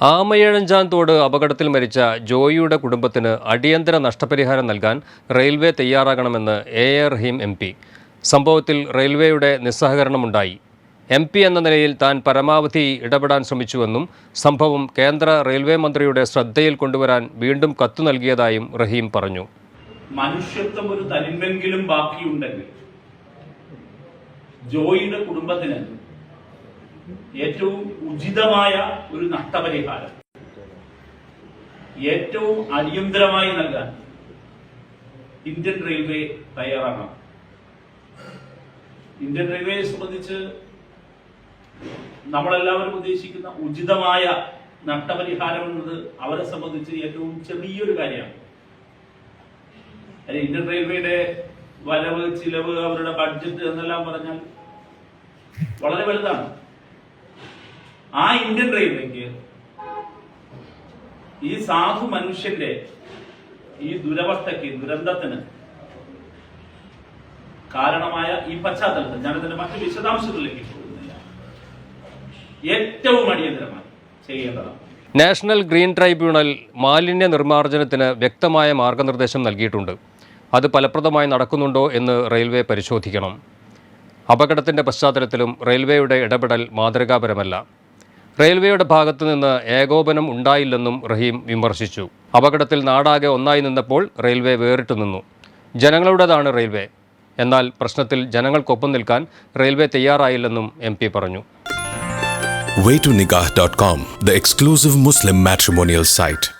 ആമയഴഞ്ചാൻ തോട് അപകടത്തിൽ മരിച്ച ജോയിയുടെ കുടുംബത്തിന് അടിയന്തര നഷ്ടപരിഹാരം നൽകാൻ റെയിൽവേ തയ്യാറാകണമെന്ന് A A Rahim M P. സംഭവത്തിൽ റെയിൽവേയുടെ നിസ്സഹകരണമുണ്ടായി. എം പി എന്ന നിലയിൽ താൻ പരമാവധി ഇടപെടാൻ ശ്രമിച്ചുവെന്നും സംഭവം കേന്ദ്ര റെയിൽവേ മന്ത്രിയുടെ ശ്രദ്ധയിൽ കൊണ്ടുവരാൻ വീണ്ടും കത്തു നൽകിയതായും റഹീം പറഞ്ഞു. മനുഷ്യത്വം ഒരു തനിമെങ്കിലും ബാക്കിയുണ്ടെങ്കിൽ ജോയിയുടെ കുടുംബത്തിന് ഏറ്റവും ഉചിതമായ ഒരു നഷ്ടപരിഹാരം. ഏറ്റവും അടിയന്തരമായി നൽകാൻ ഇന്ത്യൻ റെയിൽവേ തയ്യാറാകണം. ഇന്ത്യൻ റെയിൽവേയെ സംബന്ധിച്ച് നമ്മളെല്ലാവരും ഉദ്ദേശിക്കുന്ന ഉചിതമായ നഷ്ടപരിഹാരം എന്നത് അവരെ സംബന്ധിച്ച് ഏറ്റവും ചെറിയൊരു കാര്യമാണ്. ഇന്ത്യൻ റെയിൽവേയുടെ വരവ് ചിലവ് അവരുടെ ബഡ്ജറ്റ് എന്നെല്ലാം പറഞ്ഞാൽ വളരെ വലുതാണ്. ആ ഇന്ത്യൻ റെയിൽവേക്ക് ഈ സാധു മനുഷ്യന്റെ ഈ ദുരവസ്ഥയ്ക്ക് ദുരന്തത്തിന് കാരണമായ ഈ പശ്ചാത്തലത്തിൽ ഞാനതിന്റെ മറ്റു വിശദാംശങ്ങളിലേക്ക് പോകുന്നില്ല. ഏറ്റവും അടിയന്തരമായി ചെയ്യേണ്ടതാണ്. നാഷണൽ ഗ്രീൻ ട്രൈബ്യൂണൽ മാലിന്യ നിർമ്മാർജനത്തിന് വ്യക്തമായ മാർഗനിർദ്ദേശം നൽകിയിട്ടുണ്ട്. അത് ഫലപ്രദമായി നടക്കുന്നുണ്ടോ എന്ന് റെയിൽവേ പരിശോധിക്കണം. അപകടത്തിന്റെ പശ്ചാത്തലത്തിലും റെയിൽവേയുടെ ഇടപെടൽ മാതൃകാപരമല്ല. റെയിൽവേയുടെ ഭാഗത്തു നിന്ന് ഏകോപനം ഉണ്ടായില്ലെന്നും റഹീം വിമർശിച്ചു. അപകടത്തിൽ നാടാകെ ഒന്നായി നിന്നപ്പോൾ റെയിൽവേ വേറിട്ടു നിന്നു. ജനങ്ങളുടേതാണ് റെയിൽവേ. എന്നാൽ പ്രശ്നത്തിൽ ജനങ്ങൾക്കൊപ്പം നിൽക്കാൻ റെയിൽവേ തയ്യാറായില്ലെന്നും എം പി പറഞ്ഞു. Waytonikah.com, the exclusive Muslim matrimonial site.